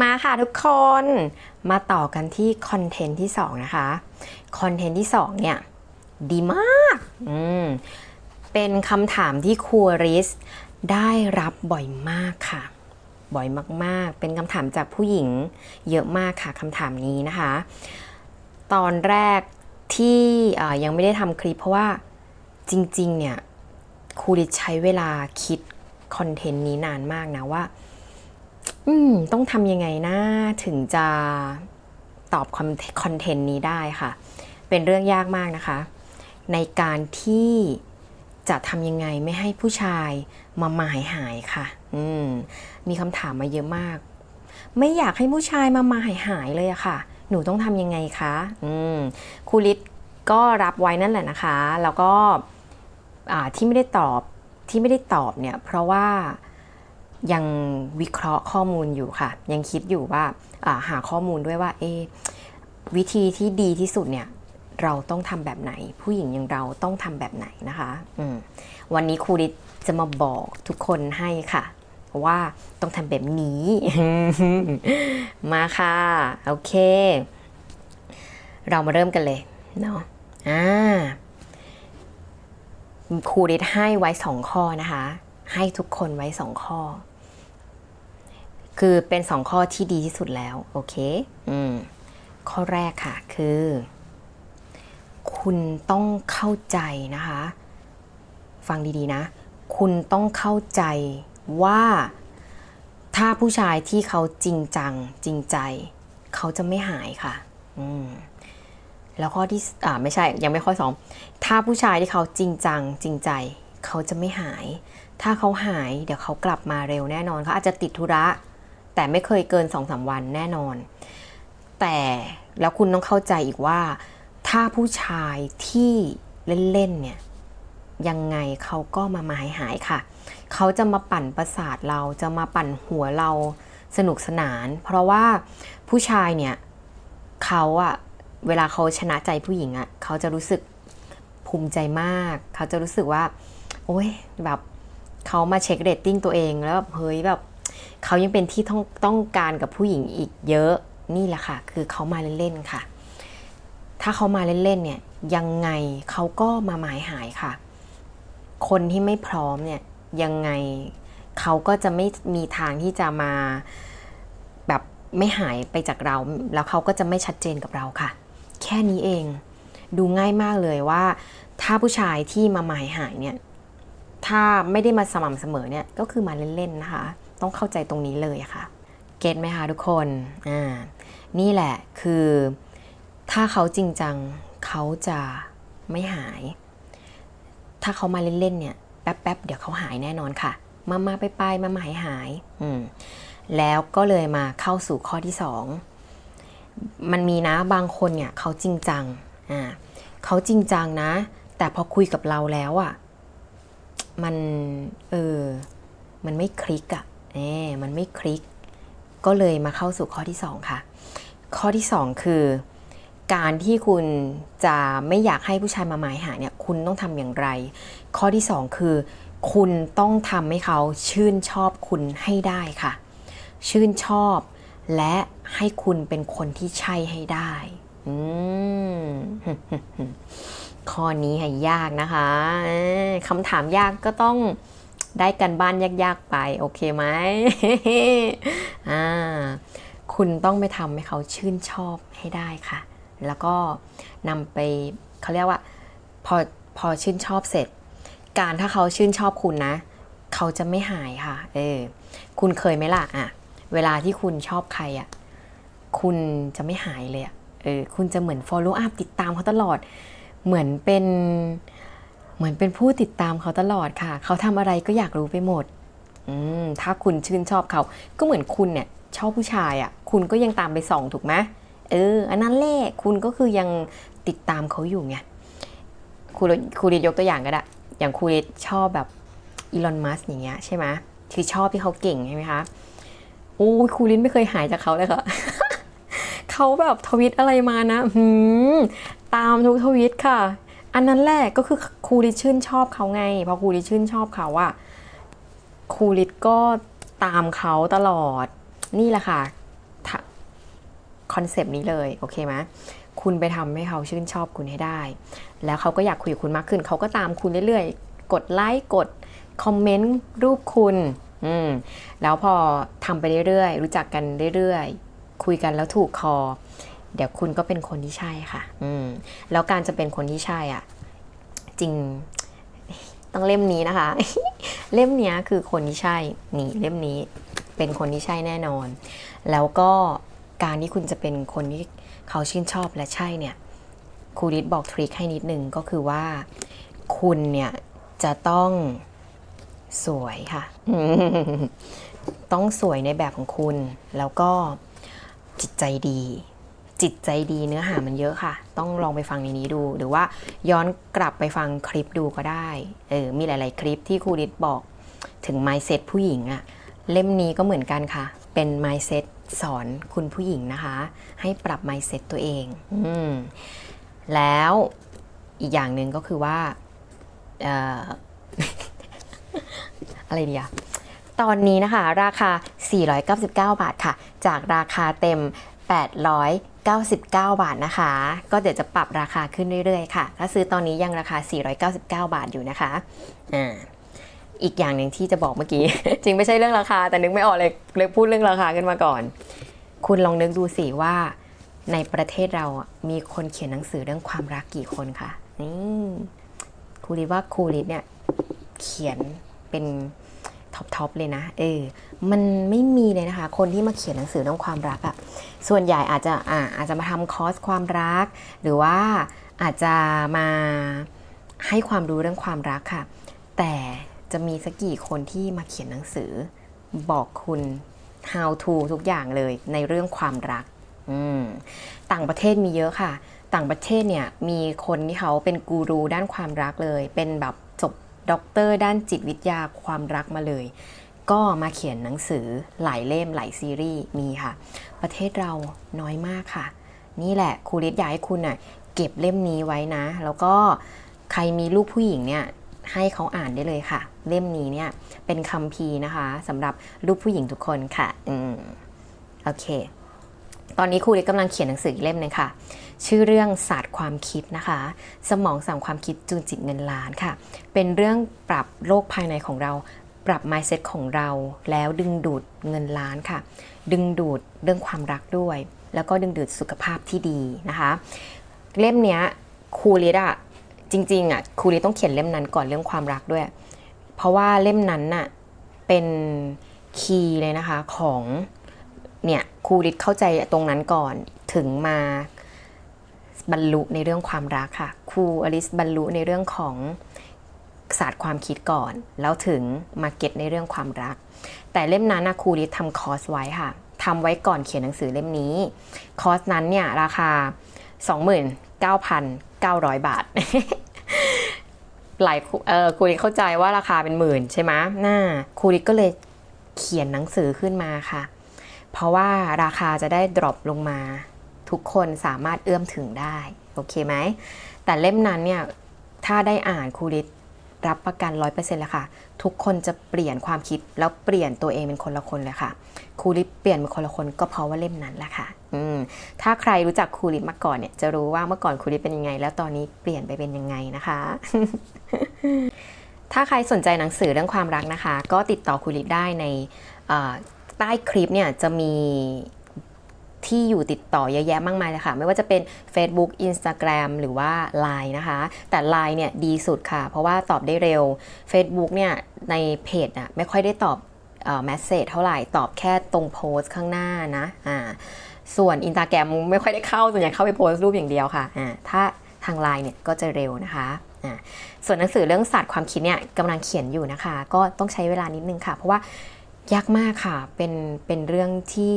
มาค่ะทุกคน มาต่อกันที่คอนเทนต์ที่ 2 นะคะ คอนเทนต์ที่ 2 เนี่ย ดีมากอืมเป็นคำถามที่ครูริสได้รับบ่อยมากค่ะ บ่อยมากๆ เป็นคำถามจากผู้หญิงเยอะมากค่ะคำถามนี้นะคะ ตอนแรกที่ยังไม่ได้ทำคลิปเพราะว่าจริง ๆ เนี่ยครูริสใช้เวลาคิดคอนเทนต์นี้นานมากนะว่า อืมต้องทำยังไงนะถึงจะตอบคอนเทนต์นี้ได้ค่ะ เป็นเรื่องยากมากนะคะ ในการที่จะทำยังไงไม่ให้ผู้ชายมาหมายหายค่ะ อืมมีคำถามมาเยอะมาก ไม่อยากให้ผู้ชายมาหมายหายเลยอะค่ะ หนูต้องทำยังไงคะ อืมครูลิศก็รับไว้นั่นแหละนะคะ แล้วก็ที่ไม่ได้ตอบที่ไม่ได้ตอบเนี่ย เพราะว่า ยังวิเคราะห์ข้อมูลอยู่ค่ะ ยังคิดอยู่ว่าาหาข้อมูลด้วยว่าเอวิธีที่ดีที่สุดเนี่ยเราต้องทำแบบไหน ผู้หญิงอย่างเราต้องทำแบบไหนนะคะวันนี้ครูดิจะมาบอกทุกคนให้ค่ะ ว่าต้องทำแบบนี้ มาค่ะ โอเค เรามาเริ่มกันเลยเนาะอ่าครูดิให้ไว้สองข้อนะคะ ให้ทุกคนไว้สองข้อ คือเป็นสองข้อที่ดีที่สุดแล้ว โอเค อืม ข้อแรกค่ะ คือ คุณต้องเข้าใจนะคะ ฟังดีๆนะ คุณต้องเข้าใจว่าถ้าผู้ชายที่เขาจริงจังจริงใจ เขาจะไม่หายค่ะ อืมแล้วข้อที่อ่าไม่ใช่ยังไม่ข้อสองถ้าผู้ชายที่เขาจริงจังจริงใจ เขาจะไม่หาย ถ้าเขาหายเดี๋ยวเขากลับมาเร็วแน่นอนเขาอาจจะติดธุระ แต่ไม่เคยเกินสองสามวันแน่นอน แต่แล้วคุณต้องเข้าใจอีกว่า ถ้าผู้ชายที่เล่นๆเนี่ยยังไงเขาก็มาหมายหายค่ะ เขาจะมาปั่นประสาทเราจะมาปั่นหัวเราสนุกสนาน เพราะว่าผู้ชายเนี่ยเขาอะเวลาเขาชนะใจผู้หญิงอะเขาจะรู้สึกภูมิใจมาก เขาจะรู้สึกว่า โอ๊ยแบบ เขามาเช็คเรตติ้งตัวเองแล้วแบบเฮ้ยแบบเขายังเป็นที่ต้องต้องการกับผู้หญิงอีกเยอะนี่แหละค่ะ คือเขามาเล่นๆค่ะ ถ้าเขามาเล่นๆเนี่ยยังไงเขาก็มาหมายหายค่ะ คนที่ไม่พร้อมเนี่ยยังไงเขาก็จะไม่มีทางที่จะมาแบบไม่หายไปจากเรา แล้วเขาก็จะไม่ชัดเจนกับเราค่ะ แค่นี้เองดูง่ายมากเลยว่า ถ้าผู้ชายที่มาหมายหายเนี่ย ถ้าไม่ได้มาสม่ำเสมอเนี่ยก็คือมาเล่นๆนะคะ ต้องเข้าใจตรงนี้เลยค่ะ เก็ตไหมคะทุกคนอ่านี่แหละคือถ้าเขาจริงจังเขาจะไม่หาย ถ้าเขามาเล่นๆเนี่ยแป๊บๆเดี๋ยวเขาหายแน่นอนค่ะ มามาไปไปมาหายหายอืมแล้วก็เลยมาเข้าสู่ข้อที่สองมันมีนะบางคนเนี่ยเขาจริงจังอ่าเขาจริงจังนะ แต่พอคุยกับเราแล้วอะ่ะ มันเออมันไม่คลิกอะ่ะเออมันไม่คลิก ก็เลยมาเข้าสู่ข้อที่สองค่ะ ข้อที่สองคือ การที่คุณจะไม่อยากให้ผู้ชายมาหมายหาเนี่ยคุณต้องทำอย่างไร ข้อที่สองคือ คุณต้องทำให้เขาชื่นชอบคุณให้ได้ค่ะ ชื่นชอบและให้คุณเป็นคนที่ใช่ให้ได้ อืม ข้อนี้ให้ยากนะคะคำถามยากก็ต้องได้กันบ้านยากๆไป โอเคไหมอ่าคุณต้องไปทำให้เขาชื่นชอบให้ได้ค่ะ แล้วก็นำไปเขาเรียกว่าพอพอชื่นชอบเสร็จ การถ้าเขาชื่นชอบคุณนะ เขาจะไม่หายค่ะ เออ คุณเคยไหมล่ะอะ เวลาที่คุณชอบใครอะ คุณจะไม่หายเลยอะ เออ คุณจะเหมือน follow up ติดตามเขาตลอด เหมือนเป็นเหมือนเป็นผู้ติดตามเขาตลอดค่ะ เขาทำอะไรก็อยากรู้ไปหมดอืมถ้าคุณชื่นชอบเขา ก็เหมือนคุณเนี่ยชอบผู้ชายอะ่ะ คุณก็ยังตามไปส่องถูกไหมเออ อันนั้นแหละคุณก็คือยังติดตามเขาอยู่ไงครูครูเรดยกตัวอย่างก็ได้ อย่างครูเรดชอบแบบอีลอน มัสอย่างเงี้ยใช่ไหมคือชอบที่เขาเก่งใช่ไหมคะ โอ้ยครูลินไม่เคยหายจากเขาเลยค่ะ เขาแบบทวิตอะไรมานะหืมตามทุกทวิตค่ะ อันนั้นแหละก็คือครูริชื่นชอบเขาไง พอครูริชื่นชอบเขาอะครูริก็ตามเขาตลอด นี่แหละค่ะคอนเซปต์นี้เลยโอเคไหมคุณไปทำให้เขาชื่นชอบคุณให้ได้ แล้วเขาก็อยากคุยกับคุณมากขึ้น เขาก็ตามคุณเรื่อยๆ กดไลค์ กดคอมเมนต์รูปคุณ อืม แล้วพอทำไปเรื่อยๆ รู้จักกันเรื่อยๆ คุยกันแล้วถูกคอ เดี๋ยวคุณก็เป็นคนที่ใช่ค่ะ อืมแล้วการจะเป็นคนที่ใช่อะ จริงต้องเล่มนี้นะคะ เล่มเนี้ยคือคนที่ใช่นี่เล่มนี้เป็นคนที่ใช่แน่นอน แล้วก็การที่คุณจะเป็นคนที่เขาชื่นชอบและใช่เนี่ยครูดิษบอกทริคให้นิดนึงก็คือว่า คุณเนี่ยจะต้องสวยค่ะ ต้องสวยในแบบของคุณ แล้วก็ จิตใจดี จิตใจดีเนื้อหามันเยอะค่ะ ต้องลองไปฟังในนี้ดู หรือว่าย้อนกลับไปฟังคลิปดูก็ได้เออมีหลาย ๆ คลิปที่ครูดิษบอกถึง mindset ผู้หญิงอะเล่มนี้ก็เหมือนกันค่ะ เป็น mindset สอนคุณผู้หญิงนะคะ ให้ปรับ mindset ตัวเองอืมแล้วอีกอย่างหนึ่งก็คือว่าเอ่ออะไรดีอะ ตอนนี้นะคะ ราคา 499 บาทค่ะ จากราคาเต็ม 899 บาทนะคะ ก็เดี๋ยวจะปรับราคาขึ้นเรื่อยๆค่ะ ถ้าซื้อตอนนี้ยังราคา 499 บาทอยู่นะคะอ่าอีกอย่างหนึ่งที่จะบอกเมื่อกี้ จริงไม่ใช่เรื่องราคา แต่นึกไม่ออกเลยเลยพูดเรื่องราคาขึ้นมาก่อน คุณลองนึกดูสิว่าในประเทศเรามีคนเขียนหนังสือเรื่องความรักกี่คนคะนี่ครูริว่าครูริเนี่ยเขียนเป็น ท็อปทอปเลยนะ เออ มันไม่มีเลยนะคะ คนที่มาเขียนหนังสือเรื่องความรักอะ่ะ ส่วนใหญ่อาจจะอ่าอาจจะมาทำคอร์สความรัก หรือว่าอาจจะมาให้ความรู้เรื่องความรักค่ะ แต่จะมีสักกี่คนที่มาเขียนหนังสือ บอกคุณ how to ทุกอย่างเลยในเรื่องความรักอืมต่างประเทศมีเยอะค่ะ ต่างประเทศเนี่ยมีคนที่เขาเป็นกูรูด้านความรักเลย เป็นแบบจบ ด็อกเตอร์ด้านจิตวิทยาความรักมาเลย ก็มาเขียนหนังสือหลายเล่มหลายซีรีส์มีค่ะ ประเทศเราน้อยมากค่ะ นี่แหละครูฤทธิ์อยากให้คุณน่ะเก็บเล่มนี้ไว้นะ แล้วก็ใครมีลูกผู้หญิงเนี่ยให้เขาอ่านได้เลยค่ะ เล่มนี้เนี่ยเป็นคัมภีร์นะคะสำหรับลูกผู้หญิงทุกคนค่ะ อืม โอเค ตอนนี้ครูฤทธิ์กำลังเขียนหนังสืออีกเล่มหนึงค่ะ ชื่อเรื่องศาสตร์ความคิดนะคะ สมองสั่งความคิดจูนจิตเงินล้านค่ะ เป็นเรื่องปรับโลกภายในของเรา ปรับ mindset ของเราแล้วดึงดูดเงินล้านค่ะ ดึงดูดเรื่องความรักด้วย แล้วก็ดึงดูดสุขภาพที่ดีนะคะ เล่มเนี้ยครูฤทธิ์อะจริงๆอะครูฤทธิ์ต้องเขียนเล่มนั้นก่อนเรื่องความรักด้วย เพราะว่าเล่มนั้นน่ะเป็นคีย์เลยนะคะของ เนี่ยครูฤทธิ์เข้าใจตรงนั้นก่อนถึงมาบรรลุในเรื่องความรักค่ะ ครูอลิสบรรลุในเรื่องของศาสตร์ความคิดก่อน แล้วถึงมาเก็ตในเรื่องความรัก แต่เล่มนั้นนะครูฤทธิ์ทำคอร์สไว้ค่ะทำไว้ก่อนเขียนหนังสือเล่มนี้ คอร์สนั้นเนี่ยราคา 29,900 บาท หลายเออครูริเข้าใจว่าราคาเป็นหมื่นใช่ไหมน่าครูริก็เลยเขียนหนังสือขึ้นมาค่ะ เพราะว่าราคาจะได้ดรอปลงมา ทุกคนสามารถเอื้อมถึงได้ โอเคไหม แต่เล่มนั้นเนี่ย ถ้าได้อ่านครูริรับประกัน 100%เลยค่ะ ทุกคนจะเปลี่ยนความคิดแล้วเปลี่ยนตัวเองเป็นคนละคนเลยค่ะครูริเปลี่ยนเป็นคนละคนก็เพราะว่าเล่มนั้นแหละค่ะอืมถ้าใครรู้จักครูริมาก่อนเนี่ยจะรู้ว่าเมื่อก่อนครูริเป็นยังไง แล้วตอนนี้เปลี่ยนไปเป็นยังไงนะคะ ถ้าใครสนใจหนังสือเรื่องความรักนะคะ ก็ติดต่อครูริได้ใน ใต้คลิปเนี่ยจะมีที่อยู่ติดต่อเยอะแยะมากมายเลยค่ะ ไม่ว่าจะเป็น Facebook Instagram หรือว่า Line นะคะ แต่ Line เนี่ยดีสุดค่ะ เพราะว่าตอบได้เร็ว Facebook เนี่ยในเพจน่ะไม่ค่อยได้ตอบแมสเซจเท่าไหร่ตอบแค่ตรงโพสต์ข้างหน้านะอ่าส่วนอินสตาแกรมไม่ค่อยได้เข้าส่วนใหญ่เข้าไปโพสต์รูปอย่างเดียวค่ะอ่าถ้าทางไลน์เนี่ยก็จะเร็วนะคะอ่าส่วนหนังสือเรื่องศาสตร์ความคิดเนี่ยกำลังเขียนอยู่นะคะ ก็ต้องใช้เวลานิดนึงค่ะ เพราะว่า ยากมากค่ะ เป็น เป็นเรื่องที่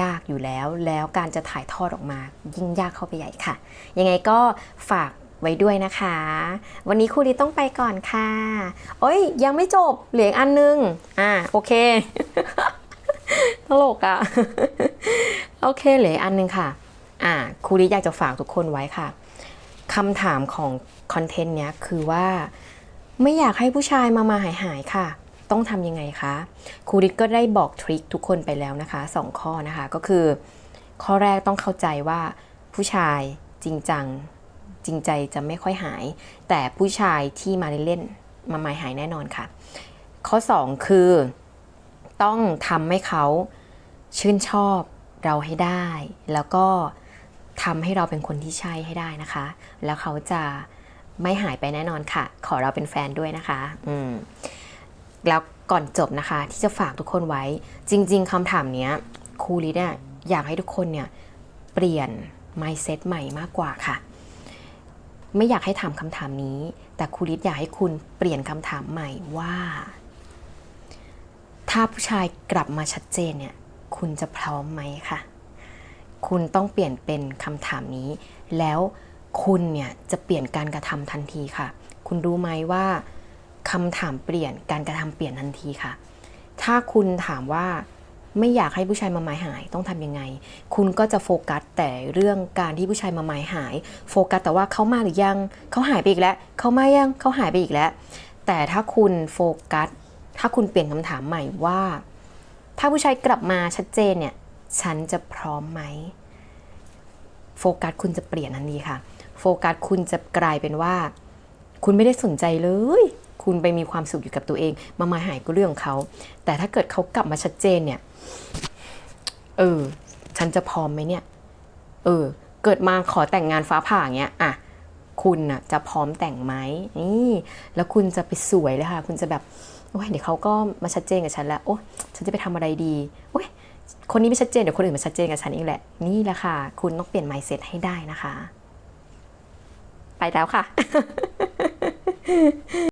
ยากอยู่แล้ว แล้วการจะถ่ายทอดออกมา ยิ่งยากเข้าไปใหญ่ค่ะ ยังไงก็ฝากไว้ด้วยนะคะ วันนี้ครูดีต้องไปก่อนค่ะ โอ้ยยังไม่จบ เหลืออีกอันนึง อ่า โอเค ตลกอะโอเค เหลืออันนึงค่ะ อ่าครูดีอยากจะฝากทุกคนไว้ค่ะคำถามของคอนเทนต์เนี้ยคือว่า ไม่อยากให้ผู้ชายมามาหายหายค่ะ ต้องทำยังไงคะครูริทก็ได้บอกทริคทุกคนไปแล้วนะคะ 2 ข้อนะคะก็คือ ข้อแรกต้องเข้าใจว่าผู้ชายจริงจังจริงใจจะไม่ค่อยหาย แต่ผู้ชายที่มาเล่นมาหมายหายแน่นอนค่ะ ข้อ 2 คือ ต้องทำให้เขาชื่นชอบเราให้ได้ แล้วก็ทำให้เราเป็นคนที่ใช่ให้ได้นะคะ แล้วเขาจะไม่หายไปแน่นอนค่ะ ขอเราเป็นแฟนด้วยนะคะ อืม แล้วก่อนจบนะคะ ที่จะฝากทุกคนไว้ จริง ๆคำถามเนี้ยครูลิดเนี่ยอยากให้ทุกคนเนี่ยเปลี่ยน mindset ใหม่มากกว่าค่ะ ไม่อยากให้ถามคำถามนี้ แต่ครูลิศอยากให้คุณเปลี่ยนคำถามใหม่ว่า ถ้าผู้ชายกลับมาชัดเจนเนี่ยคุณจะพร้อมไหมคะคุณต้องเปลี่ยนเป็นคำถามนี้ แล้วคุณเนี่ยจะเปลี่ยนการกระทำทันทีค่ะ คุณรู้ไหมว่า คำถามเปลี่ยนการกระทำเปลี่ยนทันทีค่ะ ถ้าคุณถามว่าไม่อยากให้ผู้ชายมาหมายหายต้องทำยังไง คุณก็จะโฟกัสแต่เรื่องการที่ผู้ชายมาหมายหาย โฟกัสแต่ว่าเขามาหรือยังเขาหายไปอีกแล้วเขามายังเขาหายไปอีกแล้ว แต่ถ้าคุณโฟกัส ถ้าคุณเปลี่ยนคำถามใหม่ว่า ถ้าผู้ชายกลับมาชัดเจนเนี่ยฉันจะพร้อมไหมโฟกัสคุณจะเปลี่ยนทันทีค่ะ โฟกัสคุณจะกลายเป็นว่า คุณไม่ได้สนใจเลย คุณไปมีความสุขอยู่กับตัวเอง มามาหายก็เรื่องเขา แต่ถ้าเกิดเขากลับมาชัดเจนเนี่ย เออ ฉันจะพร้อมไหมเนี่ย เออ เกิดมาขอแต่งงานฟ้าผ่าอย่างเงี้ย อะ คุณน่ะจะพร้อมแต่งไหมนี่ แล้วคุณจะไปสวยเลยค่ะ คุณจะแบบ โอ้ย เดี๋ยวเขาก็มาชัดเจนกับฉันแล้ว โอ้ฉันจะไปทำอะไรดี โอ้ย คนนี้ไม่ชัดเจน เดี๋ยวคนอื่นมาชัดเจนกับฉันเองแหละ นี่แหละค่ะ คุณต้องเปลี่ยน mindset ให้ได้นะคะ ไปแล้วค่ะ